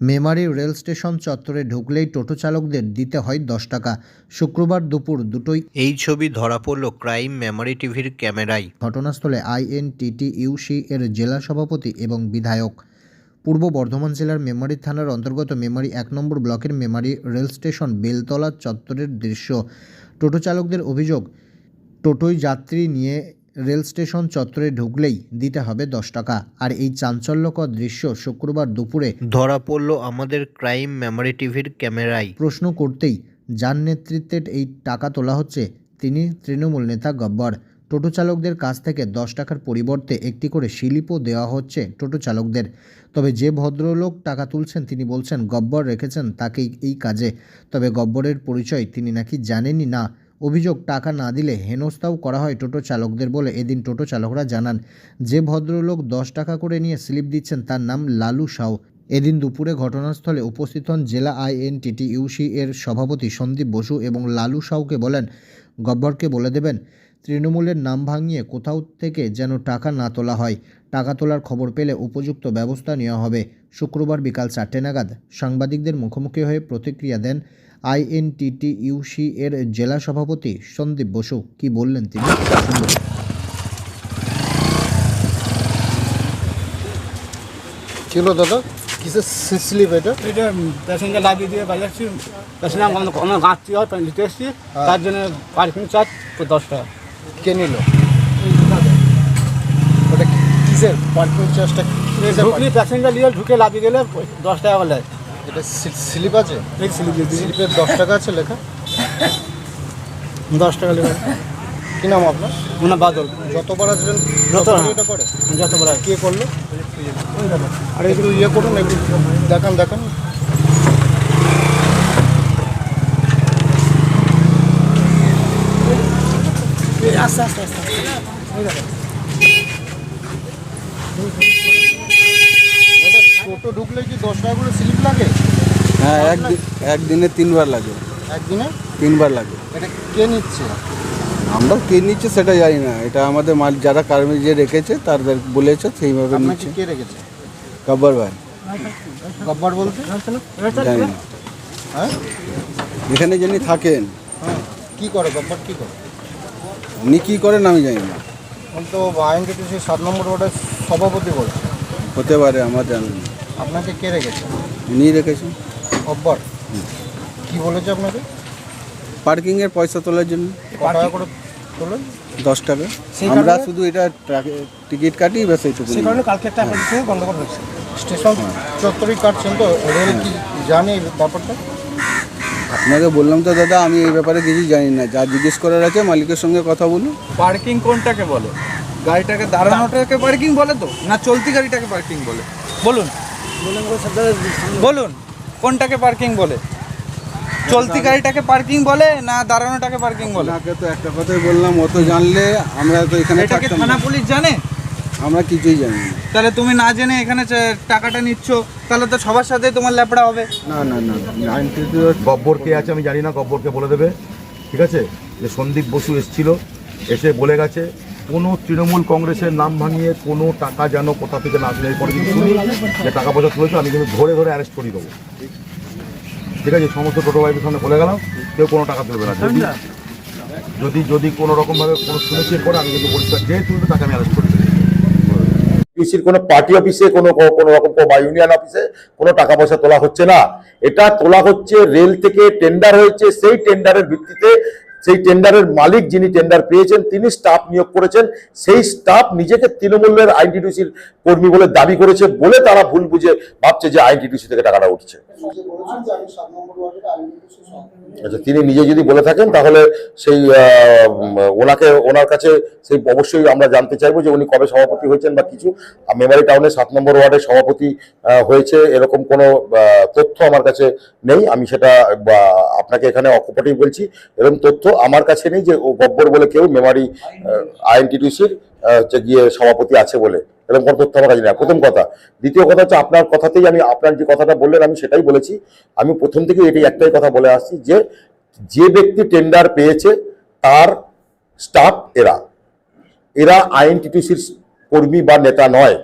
Memari rail station চত্বরে ঢুকলেই টোটো চালকদের দিতে হয় দশ টাকা। শুক্রবার দুপুর দুটোই এই ছবি ধরা পড়ল ক্রাইম মেমোরি টিভির ক্যামেরায়। ঘটনাস্থলে আইএনটিটি ইউসি এর জেলা সভাপতি এবং বিধায়ক। পূর্ব বর্ধমান জেলার মেমারি থানার অন্তর্গত মেমারি এক নম্বর ব্লকের মেমারি রেল স্টেশন বেলতলা চত্বরের দৃশ্য। টোটো চালকদের অভিযোগ টোটোয় যাত্রী নিয়ে রেল স্টেশন চত্বরে ঢুকলেই দিতে হবে দশ টাকা। আর এই চাঞ্চল্যকর দৃশ্য শুক্রবার দুপুরে ধরা পড়ল আমাদের ক্রাইম মেমোরি টিভির ক্যামেরায়। প্রশ্ন করতেই যার নেতৃত্বে এই টাকা তোলা হচ্ছে তিনি তৃণমূল নেতা গব্বর। টোটো চালকদের কাছ থেকে দশ টাকার পরিবর্তে একটি করে শিলিপও দেওয়া হচ্ছে টোটো চালকদের। তবে যে ভদ্রলোক টাকা তুলছেন তিনি বলছেন, গব্বর রেখেছেন তাকেই এই কাজে। তবে গব্বরের পরিচয় তিনি নাকি জানেনই না। অভিযোগ, টাকা না দিলে হেনস্থাও করা হয় টোটো চালকদের বলে এদিন টোটো চালকরা জানান, যে ভদ্রলোক দশ টাকা করে নিয়ে স্লিপ দিচ্ছেন তার নাম লালু সাউ। এদিন দুপুরে ঘটনাস্থলে উপস্থিত হন জেলা আইএনটিটি ইউসি এর সভাপতি সন্দীপ বসু এবং লালু সাউকে বলেন, গব্বরকে বলে দেবেন, তৃণমূলের নাম ভাঙিয়ে কোথাও থেকে যেন টাকা না তোলা হয়। টাকা তোলার খবর পেলে উপযুক্ত ব্যবস্থা নেওয়া হবে। শুক্রবার বিকাল চারটে নাগাদ সাংবাদিকদের মুখোমুখি হয়ে প্রতিক্রিয়া দেন আইএনটিটি ইউসি এর জেলা সভাপতি সন্দীপ বসু। কি বললেন তিনি? ছিল দাদা? কিসের স্লিপ এটা? এটা প্যাসেঞ্জার লাগিয়ে দিয়ে বাড়ি যাচ্ছি প্যাসেঞ্জার আমার গাঁচতে হয় নিতে এসেছি। তার জন্য পার্কিং চার্জ দশ টাকা। কে নিল? ওটা কিসের? পার্কিং চার্জটা ঢুকলি প্যাসেঞ্জার নিয়ে ঢুকে লাগিয়ে গেলে দশ টাকা নেয়। এটা স্লিপ আছে? এই স্লিপ দশ টাকা আছে লেখা। দশ টাকা নেবে কি নাম আপনার? মনে বাদল। যতবার আসবেন এটা করে। যত বড় কে করল? আর একটু ইয়ে করুন একটু দেখান দেখান। আস্তে আস্তে টোটো ঢুকলে কি দশ টাকা করে স্লিপ লাগে? হ্যাঁ একদিন একদিনে তিনবার লাগে। একদিনে? তিনবার লাগে। এটা কে নিচ্ছে? আমরা কে নিচ্ছে সেটা জানি না। এটা আমাদের মাল যারা কার্মী যে রেখেছে তাদের বলেছে সেইভাবে নিচ্ছে। কে রেখেছে? গব্বর ভাই। গব্বর বলতে? জানি না। হ্যাঁ? এখানে যিনি থাকেন হ্যাঁ। কি করে গব্বর? কি করে? উনি কী করেন আমি জানি না। তো আইএনটিটিসি সাত নম্বর ওয়ার্ডের সভাপতি বলছি। হতে পারে আমার জানি না। আপনাকে কে রেখেছে? উনি রেখেছেন গব্বর কি বলেছে আপনাকে? পার্কিংয়ের পয়সা তোলার জন্য। ক টাকা করে তোলেন? দশ টাকা। আমরা শুধু এটা ট্রাকে- টিকিট কাটি ব্যাস এইটুকু সেই কারণে কালকে একটা বন্ধ করে রাখছি স্টেশন চত্বরই কাটছেন তো রেল কি জানে এই ব্যাপারটা? আপনাকে বললাম তো দাদা আমি এই ব্যাপারে কিছু জানি না। যা জিজ্ঞেস করার আছে মালিকের সঙ্গে কথা বলুন। পার্কিং কোনটাকে বলে? গাড়িটাকে দাঁড়ানোটাকে পার্কিং বলে তো? না চলতি গাড়িটাকে পার্কিং বলে? বলুন। বলুন কোনটাকে পার্কিং বলে? চলতি গাড়িটাকে পার্কিং বলে না দাঁড়ানোটাকে পার্কিং বলে? আপনাকে তো একটা কথাই বললাম অত জানলে আমরা তো এখানে এটাকে থাকতাম থানা না। পুলিশ জানে? আমরা কিছুই জানি না। তাহলে তুমি না জেনে এখানে টাকাটা নিচ্ছ তাহলে তো সবার সাথে তোমার ল্যাপড়া হবে। না না না নাইনটি গব্বর কে আছে আমি জানি না গব্বরকে বলে দেবে ঠিক আছে? যে সন্দীপ বসু এসেছিল এসে বলে গেছে কোনো তৃণমূল কংগ্রেসের নাম ভাঙিয়ে কোনো টাকা যেন কোথা থেকে না আসলে এরপরে যদি শুনি যে টাকা পয়সা তুলেছে, আমি কিন্তু ধরে ধরে অ্যারেস্ট করিয়ে দেবো। ঠিক আছে, সমস্ত টোটো বাইকের সামনে বলে গেলাম, কেউ কোনো টাকা তুলবে না। যদি যদি যদি কোনো রকমভাবে কোনো শুনেছি পরে আমি কিন্তু পরিষ্কার যে তুলবে তাকে আমি অ্যারেস্ট করি পিসির কোনো পার্টি অফিসে কোনো কোনো রকম বা ইউনিয়ন অফিসে কোনো টাকা পয়সা তোলা হচ্ছে না। এটা তোলা হচ্ছে রেল থেকে টেন্ডার হয়েছে, সেই টেন্ডারের ভিত্তিতে সেই টেন্ডারের মালিক যিনি টেন্ডার পেয়েছেন, তিনি স্টাফ নিয়োগ করেছেন। সেই স্টাফ নিজেকে তৃণমূলের আইনটিডিউসির কর্মী বলে দাবি করেছে বলে তারা ভুল বুঝে ভাবছে যে আইনটিডিউসি থেকে টাকাটা উঠছে। আচ্ছা তিনি নিজে যদি বলে থাকেন, তাহলে সেই ওনাকে, ওনার কাছে সেই অবশ্যই আমরা জানতে চাইব যে উনি কবে সভাপতি হয়েছেন বা কিছু। মেমারি টাউনের সাত নম্বর ওয়ার্ডের সভাপতি হয়েছে, এরকম কোনো তথ্য আমার কাছে নেই। আমি সেটা আপনাকে এখানে অকপটেই বলছি এরকম তথ্য আমার কাছে নেই যে ও গব্বর বলে কেউ মেমারি আইএনটিডিউসির হচ্ছে গিয়ে সভাপতি আছে বলে, এরকম কোনো তথ্য আমার কাছে নেই। প্রথম কথা। দ্বিতীয় কথা হচ্ছে আপনার কথাতেই আমি আপনার যে কথাটা বললেন, আমি সেটাই বলেছি। আমি প্রথম থেকে এটাই একটাই কথা বলে আসছি যে যে ব্যক্তি টেন্ডার পেয়েছে, তার স্টাফ এরা। এরা আইএনটিটিসির কর্মী বা নেতা নয়।